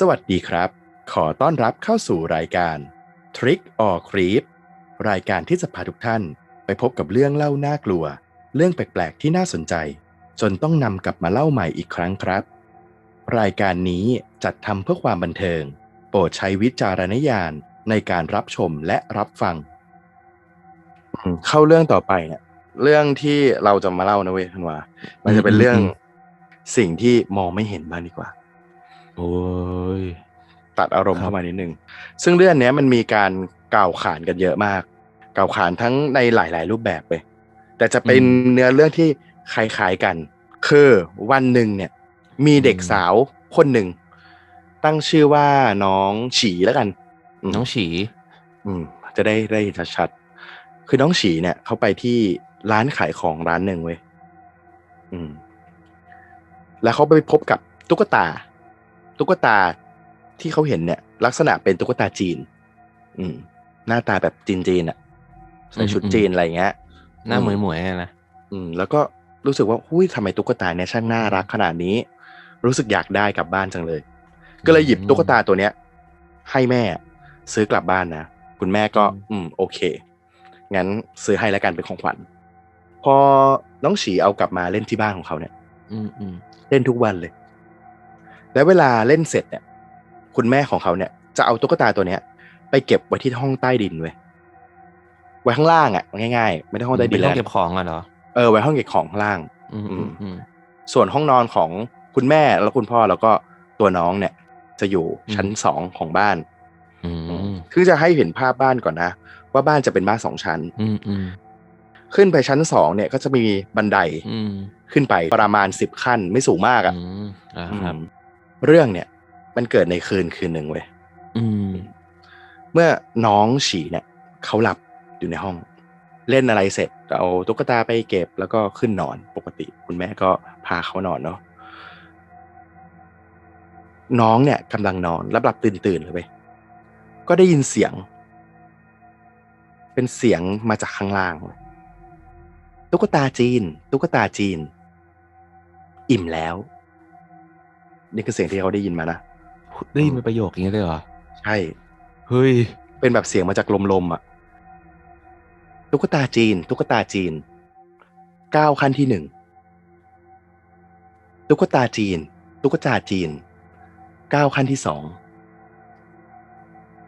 สวัสดีครับ ขอต้อนรับเข้าสู่รายการ Trick or Creep รายการที่จะพาทุกท่านไปพบกับเรื่องเล่าน่ากลัว เรื่องแปลกๆที่น่าสนใจ จนต้องนำกลับมาเล่าใหม่อีกครั้งครับ รายการนี้จัดทำเพื่อความบันเทิง โปรดใช้วิจารณญาณในการรับชมและรับฟัง เข้าเรื่องต่อไปเนี่ยเรื่องที่เราจะมาเล่านะเว้ยทันวามันจะเป็นเรื่องอืมสิ่งที่มองไม่เห็นบ้างดีกว่า โอ้ยตัดอารมณ์ครับเข้ามานิดนึง ซึ่งเรื่องเนี้ยมันมีการกล่าวขานกันเยอะมาก กล่าวขานทั้งในหลาย ๆ รูปแบบเลยแต่จะเป็นเนื้อเรื่องที่คล้ายๆกัน คือวันหนึ่งเนี่ย มีเด็กสาวคนหนึ่ง ตั้งชื่อว่าน้องฉีแล้วกันมน้องฉี อืม จะได้ได้เห็นชัดๆคือน้องฉีเนี่ยเขาไปที่ร้านขายของร้านหนึ่งเว้ยอืม แล้วเขาไปพบกับตุ๊กตา ตุ๊กตาที่เขาเห็นเนี่ย ลักษณะเป็นตุ๊กตาจีน อืม หน้าตาแบบจีนๆอะใส่ชุดจีนอะไรเงี้ย หน้าหมวยหมวยๆนะอืม แล้วก็รู้สึกว่าหุ้ยทำไมตุ๊กตาเนี่ยช่างน่ารักขนาดนี้ รู้สึกอยากได้กลับบ้านจังเลย ก็เลยหยิบตุ๊กตาตัวเนี้ย ให้แม่ ซื้อกลับบ้านนะคุณแม่ก็ อืม โอเค งั้นซื้อให้แล้วกันเป็นของขวัญ พอน้องฉีเอากลับมาเล่นที่บ้านของเขาเนี่ย อืมอืมเล่นทุกวันเลย แล้วเวลาเล่นเสร็จเนี่ย คุณแม่ของเขาเนี่ย จะเอาตุ๊กตาตัวเนี้ย ไปเก็บไว้ที่ห้องใต้ดินเว้ยไว้ข้างล่างอะง่ายๆ ไม่ได้ห้องใต้ดิเป็นนห้อแล้วงเก็บของอะเหรอเออไว้ห้องเก็บของข้างล่างอืมอืมอืมส่วนห้องนอนของคุณแม่แล้วคุณพ่อแล้วก็ตัวน้องเนี่ย จะอยู่ชั้นอืมสองของบ้านอืมคือจะให้เห็นภาพบ้านก่อนนะว่าบ้านจะเป็นบ้านสองชั้นอืมอืมขึ้นไปชั้นสองเนี่ยก็จะมีบันไดอืมขึ้นไปประมาณสิบขั้นไม่สูงมากอะ อืมอ่าครับอืมเรื่องเนี่ย มันเกิดในคืนคืนหนึ่งเว้ยอืมเมื่อน้องฉีเนี่ยเขาหลับอยู่ในห้อง เล่นอะไรเสร็จเอาตุ๊กตาไปเก็บแล้วก็ขึ้นนอนปกติ คุณแม่ก็พาเขานอนเนาะน้องเนี่ยกำลังนอนรับหลับตื่นตื่นๆเลยเว้ยก็ได้ยินเสียง เป็นเสียงมาจากข้างล่างเว้ยตุ๊กตาจีน ตุ๊กตาจีน อิ่มแล้ว นี่คือเสียงที่เขาได้ยินมานะได้ยินเป็นประโยคอย่างนี้เลยเหรอใช่เฮ้ยเป็นแบบเสียงมาจากลมๆอะตุ๊กตาจีน ตุ๊กตาจีนก้าวขั้นที่หนึ่งตุ๊กตาจีน ตุ๊กตาจีนก้าวขั้นที่สอง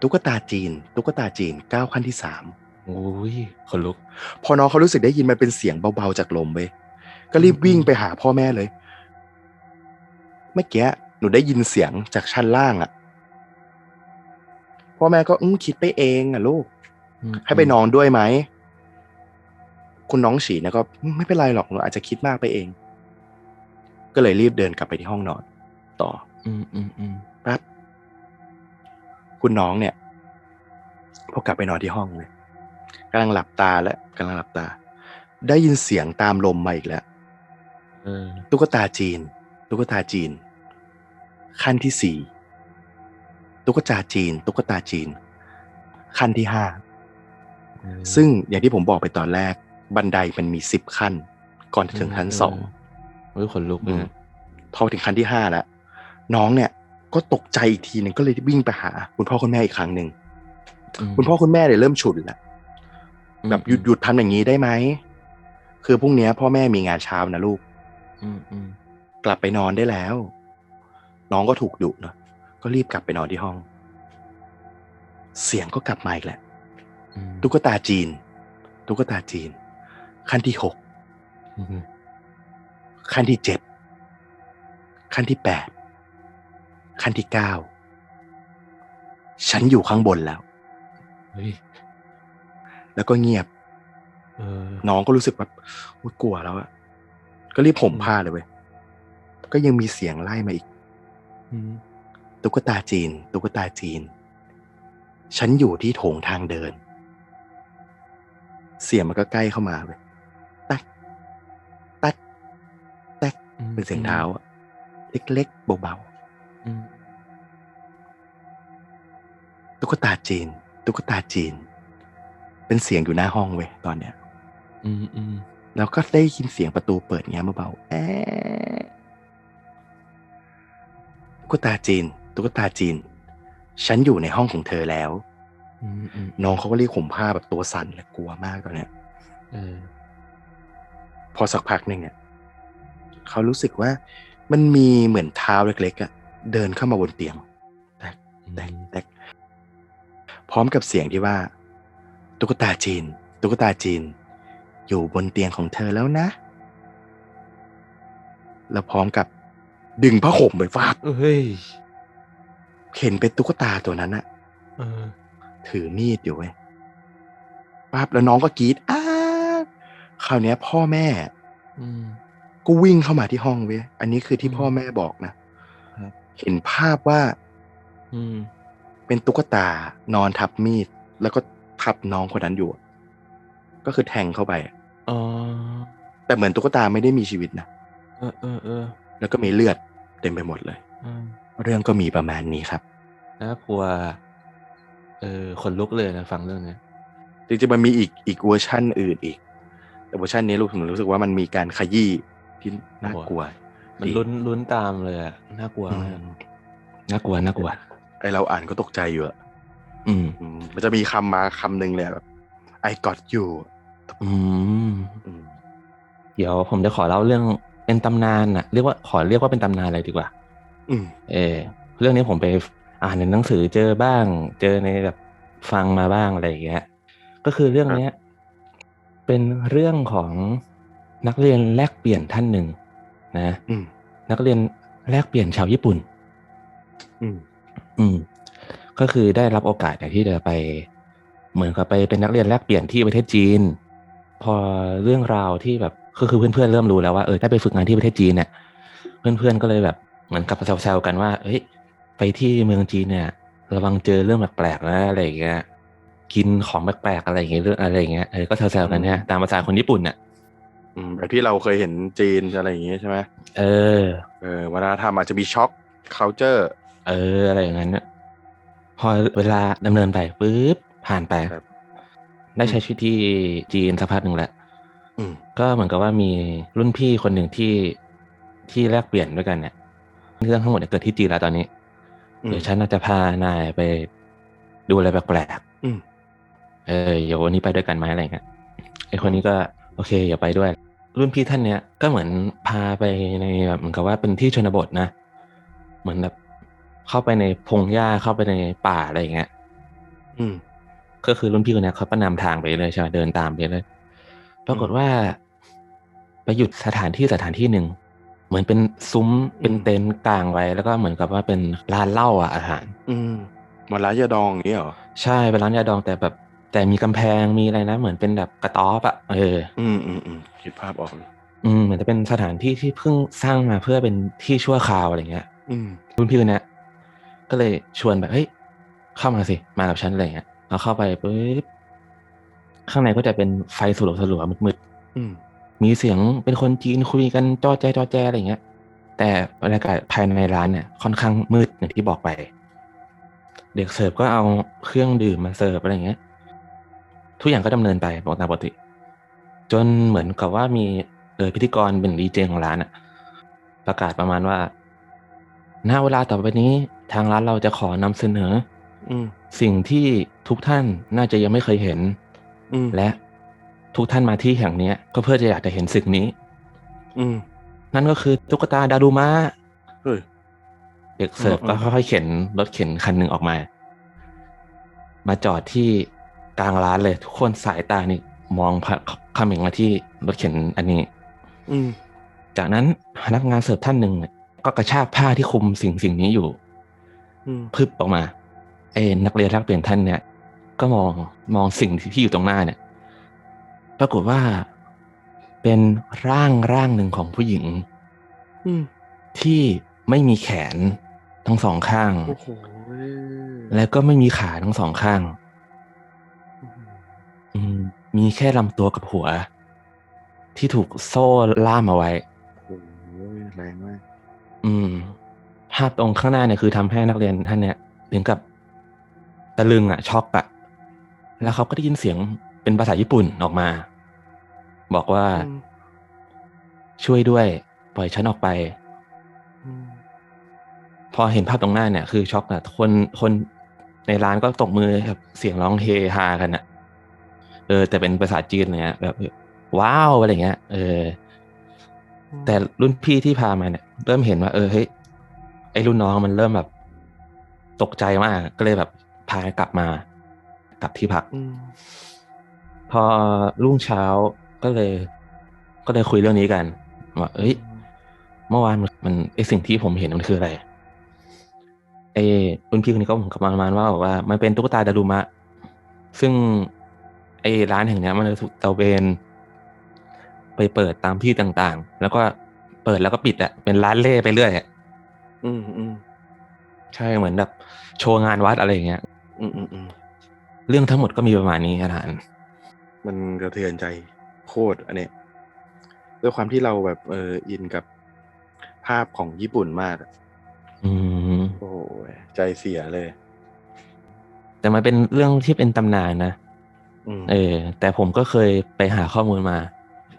ตุ๊กตาจีน ตุ๊กตาจีนก้าวขั้นที่สามโอ้ยขนลุก พอน้องเขารู้สึกได้ยินมันเป็นเสียงเบาๆจากลมเว้ยก็รีบวิ่งไปหาพ่อแม่เลย เมื่อกี้หนูได้ยินเสียงจากชั้นล่างอะพ่อแม่ก็อืมคิดไปเองอะลูกอืมให้ไปนอนด้วยไหม คุณน้องฉีเนี่ยก็อืมไม่เป็นไรหรอกหนูอาจจะคิดมากไปเอง ก็เลยรีบเดินกลับไปที่ห้องนอน ต่อ อืมอืมอืมแป๊บคุณน้องเนี่ยพอกลับไปนอนที่ห้องเลยกำลังหลับตาแล้วกำลังหลับตา ได้ยินเสียงตามลมมาอีกแล้วเออตุ๊กตาจีนตุ๊กตาจีน ขั้นที่สี่ตุ๊กตาจีน ตุ๊กตาจีน ขั้นที่ห้าเออซึ่งอย่างที่ผมบอกไปตอนแรก บันไดมันมีสิบขั้น ก่อนจะถึงชั้นสองเฮ้ยขนลุกเลยนะพอถึงขั้นที่ห้าแล้วน้องเนี่ย ก็ตกใจอีกทีหนึ่งก็เลยวิ่งไปหา คุณพ่อคุณแม่อีกครั้งหนึ่งมคุณพ่อคุณแม่เนี่ยเริ่มฉุนแล้วแบบหยุดหยุดทำอย่างนี้ได้ไหมคือพรุ่งนี้พ่อแม่มีงานเช้านะลูกอืมอืมกลับไปนอนได้แล้ว น้องก็ถูกดุเนอะก็รีบกลับไปนอนที่ห้อง เสียงก็กลับมาอีกแหละอืมตุ๊กตาจีน ตุ๊กตาจีน ขั้นที่หกอืมขั้นที่เจ็ดขั้นที่แปดขั้นที่เก้าฉันอยู่ข้างบนแล้วเฮ้ยแล้วก็เงียบเออน้องก็รู้สึกแบบอุ๊ยกลัวแล้วอะก็รีบห่มผ้าเลยเว้ยก็ยังมีเสียงไล่มาอีกอืม ตุ๊กตาจีน ตุ๊กตาจีน ฉันอยู่ที่โถงทางเดิน เสียงมันก็ใกล้เข้ามาเว้ยแตักแตักแตักเป็นเสียงเท้าอะเล็กๆเบาอืมๆตุ๊กตาจีน ตุ๊กตาจีน เป็นเสียงอยู่หน้าห้องเว้ยตอนเนี้ย อืมอืมแล้วก็ได้ยินเสียงประตูเปิดแง้มเบาๆแอะ ตุ๊กตาจีน ตุ๊กตาจีน ฉันอยู่ในห้องของเธอแล้วอืมอืมน้องเขาก็รีบข่มผ้าแบบตัวสั่นและกลัวมากตอนเนี้ยเออพอสักพักหนึ่งเนี่ยเขารู้สึกว่ามันมีเหมือนเท้าเล็กๆอะเดินเข้ามาบนเตียงแตกแตกแตกพร้อมกับเสียงที่ว่า ตุ๊กตาจีน ตุ๊กตาจีน อยู่บนเตียงของเธอแล้วนะ แล้วพร้อมกับ ดึงผ้าห่มไปฟาดเฮ้ยเห็นเป็นตุ๊กตาตัวนั้นอะเออถือมีดอยู่เว้ยปั๊บแล้วน้องก็กรีดอ้าคราวเนี้ยพ่อแม่อืมก็วิ่งเข้ามาที่ห้องเว้ยอันนี้คือที่อืมพ่อแม่บอกนะครับเห็นภาพว่าอืมเป็นตุ๊กตานอนทับมีด แล้วก็ทับน้องคนนั้นอยู่ ก็คือแทงเข้าไปอ๋อแต่เหมือนตุ๊กตาไม่ได้มีชีวิตนะเออเออเออแล้วก็มีเลือด เต็มไปหมดเลยอืมเรื่องก็มีประมาณนี้ครับน่ากลัวเออขนลุกเลยนะฟังเรื่องเนี้ยจริงๆมันมีอีกอีกเวอร์ชั่นอื่นอีก แต่เวอร์ชันนี้รู้ผมรู้สึกว่ามันมีการขยี้ที่น่ากลัว มันดีลุ้นลุ้นตามเลยอะน่ากลัวอืมากมน่ากลัวน่ากลัวไอเราอ่านก็ตกใจอยู่อะอืมอืมมันจะมีคำมาคำหนึ่งเลยอะแบบ I got you อืมอืมเดี๋ยวผมจะขอเล่าเรื่อง เป็นตำนานอะเรียกว่าขอเรียกว่าเป็นตำนานเลยดีกว่า อืม เออเรื่องนี้ผมไปอ่านในหนังสือเจอบ้าง เจอในแบบฟังมาบ้างอะไรอย่างเงี้ย ก็คือเรื่องเนี้ย เป็นเรื่องของนักเรียนแลกเปลี่ยนท่านหนึ่งนะอืมนักเรียนแลกเปลี่ยนชาวญี่ปุ่น อืม อืม ก็คือได้รับโอกาสในที่จะไป เหมือนกับไปเป็นนักเรียนแลกเปลี่ยนที่ประเทศจีน พอเรื่องราวที่แบบ ก็คือเพื่อนๆเริ่มรู้แล้วว่าเออได้ไปฝึกงานที่ประเทศจีนเนี่ย เพื่อนๆก็เลยแบบเหมือนกับแซวๆกันว่าเอ้ยไปที่เมืองจีนเนี่ย ระวังเจอเรื่องแปลกๆนะอะไรอย่างเงี้ยกินของแปลกๆอะไรอย่างเงี้ยเรื่องอะไรอย่างเงี้ยเออก็แซวๆกันเนี่ยตามภาษาคนญี่ปุ่นน่ะอืมแบบที่เราเคยเห็นจีนอะไรอย่างงี้ใช่ไหมเออ เออวัฒนธรรมอาจจะมีช็อก culture เอออะไรอย่างนั้นน่ะพอเวลาดำเนินไปปุ๊บผ่านไปครับได้ใช้ชีวิตที่จีนสักพักหนึ่งแล้วอืม ก็เหมือนกับว่ามีรุ่นพี่คนหนึ่งที่ที่แลกเปลี่ยนด้วยกันเนี่ยเรื่องทั้งหมดเนี่ยเกิดที่จีนแล้วตอนนี้อืมเดี๋ยวฉันน่าจะพานายไปดูอะไรแปลกอืมๆเออเดี๋ยววันนี้ไปด้วยกันไหมอะไรเงี้ยไอคนนี้ก็โอเคอย่าไปด้วย รุ่นพี่ท่านเนี้ยก็เหมือนพาไปในแบบเหมือนกับว่าเป็นที่ชนบทนะ เหมือนแบบเข้าไปในพงหญ้าเข้าไปในป่าอะไรอย่างเงี้ย อืม ก็คือรุ่นพี่คนเนี้ยเขาก็นำทางไปเลยใช่ไหมเดินตามไปเลย ปรากฏว่า ไปหยุดสถานที่สถานที่หนึ่งเหมือนเป็นซุ้มเป็นเต็นท์กลางไว้ แล้วก็เหมือนกับว่าเป็นร้านเหล้าอะอาหาร อืมหมาร้านยาดองอย่างงี้เหรอใช่เป็นร้านยาดองแต่แบบ แต่มีกำแพงมีอะไรนะ เหมือนเป็นแบบกระต๊อบอะเออ อืมอืมอืมคิดภาพออกเลยอืมเหมือนจะเป็นสถานที่ที่เพิ่งสร้างมาเพื่อเป็นที่ชั่วคราวอะไรเงี้ย อืมรุ่นพี่คนเนี้ยก็เลยชวนแบบเฮ้ยเข้ามาสิมากับฉันอะไรเงี้ยเราเข้าไปปุ๊บ ข้างในก็จะเป็นไฟสลัวสลัวๆมืดอืมๆมีเสียงเป็นคนจีนคุยกันจอแจจอแจอะไรเงี้ย แต่บรรยากาศภายในร้านเนี่ยค่อนข้างมืดอย่างที่บอกไป เด็กเสิร์ฟก็เอาเครื่องดื่มมาเสิร์ฟอะไรเงี้ย ทุกอย่างก็ดำเนินไปปกติ จนเหมือนกับว่ามีเออพิธีกรเป็นดีเจของร้านอะประกาศประมาณว่าณเวลาต่อไปนี้ทางร้านเราจะขอนำเสนออืมสิ่งที่ทุกท่านน่าจะยังไม่เคยเห็นอืม และทุกท่านมาที่แห่งเนี้ยก็เพื่อจะอยากจะเห็นสิ่งนี้ อืมนั่นก็คือตุ๊กตาดารุมะเฮ้ยเด็กเสิร์ฟอืก็มค่อยๆเข็นรถเข็นคันหนึ่งออกมา มาจอดที่กลางร้านเลย ทุกคนสายตานี่มองพะเขมิงมาที่รถเข็นอันนี้ อืมจากนั้นพนักงานเสิร์ฟท่านหนึ่งเนี่ยก็กระชากผ้าที่คลุมสิ่งสิ่งนี้อยู่อืมพึบออกมาไอ้นักเรียนแลกเปลี่ยนท่านเนี่ย ก็มองมองสิ่งที่อยู่ตรงหน้าเนี่ย ปรากฏว่าเป็นร่างร่างหนึ่งของผู้หญิงอืมที่ไม่มีแขนทั้งสองข้างโอ้โหแล้วก็ไม่มีขาทั้งสองข้างอืมมีแค่ลำตัวกับหัว ที่ถูกโซ่ล่ามเอาไว้โอ้โหแรงมากอืม ภาพตรงข้างหน้าเนี่ยคือทำให้นักเรียนท่านเนี่ย ถึงกับตะลึงอะช็อกอะ แล้วเขาก็ได้ยินเสียงเป็นภาษาญี่ปุ่นออกมา บอกว่าอืมช่วยด้วย ปล่อยฉันออกไปอืมพอเห็นภาพตรงหน้าเนี่ย คือช็อกอะคนคนในร้านก็ตกมือครับเสียงร้องเฮฮากันอะเออ แต่เป็นภาษาจีนอะไรเงี้ยแบบว้าวอะไรเงี้ย เออ แต่รุ่นพี่ที่พามาเนี่ย เริ่มเห็นว่า เออเฮ้ยไอ้รุ่นน้องมันเริ่มแบบ ตกใจมาก ก็เลยแบบพากลับมา กลับที่พักอืมพอรุ่งเช้าก็เลย ก็เลยคุยเรื่องนี้กันว่าเอ้ย เมื่อวานมันมันไอสิ่งที่ผมเห็นมันคืออะไรไอ้รุ่นพี่คนนี้ก็ผมกับประมาณว่าบอกว่า มันเป็นตุ๊กตาดารุมะ ซึ่งไอ้ร้านแห่งเนี้ยมันจะถูกตระเวนไปเปิดตามที่ต่างๆ แล้วก็เปิดแล้วก็ปิดอะเป็นร้านเล่ไปเรื่อยอะอืมอืมใช่เหมือนแบบ โชว์งานวัดอะไรอย่างเงี้ย อืมอืมอืม เรื่องทั้งหมดก็มีประมาณนี้อาจารย์มันกระเทือนใจโคตรอันเนี้ยด้วยความที่เราแบบเอออินกับภาพของญี่ปุ่นมากอะอืมโอ้ยใจเสียเลย แต่มันเป็นเรื่องที่เป็นตำนานนะอืมเออ แต่ผมก็เคยไปหาข้อมูลมา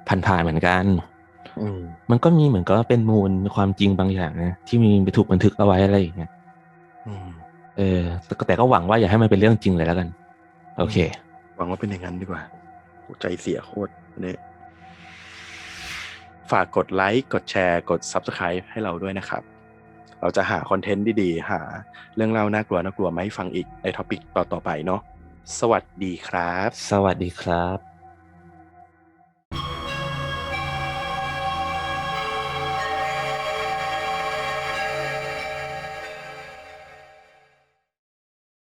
ผ่านๆเหมือนกันอืมมันก็มีเหมือนกับว่าเป็นมูลความจริงบางอย่างนะที่มีไปถูกบันทึกเอาไว้อะไรอย่างเงี้ยอืมเออแต่ก็แต่ก็หวังว่าอย่าให้มันเป็นเรื่องจริงเลยแล้วกัน โอเค หวังว่าเป็นอย่างนั้นดีกว่าโหใจเสียโคตรอันนี้ฝากกดไลค์กดแชร์กด Subscribe ให้เราด้วยนะครับ เราจะหาคอนเทนต์ดีๆ หาเรื่องเล่าน่ากลัวน่ากลัวมาให้ฟังอีกในท็อปิกต่อๆไปเนาะสวัสดีครับ สวัสดีครับ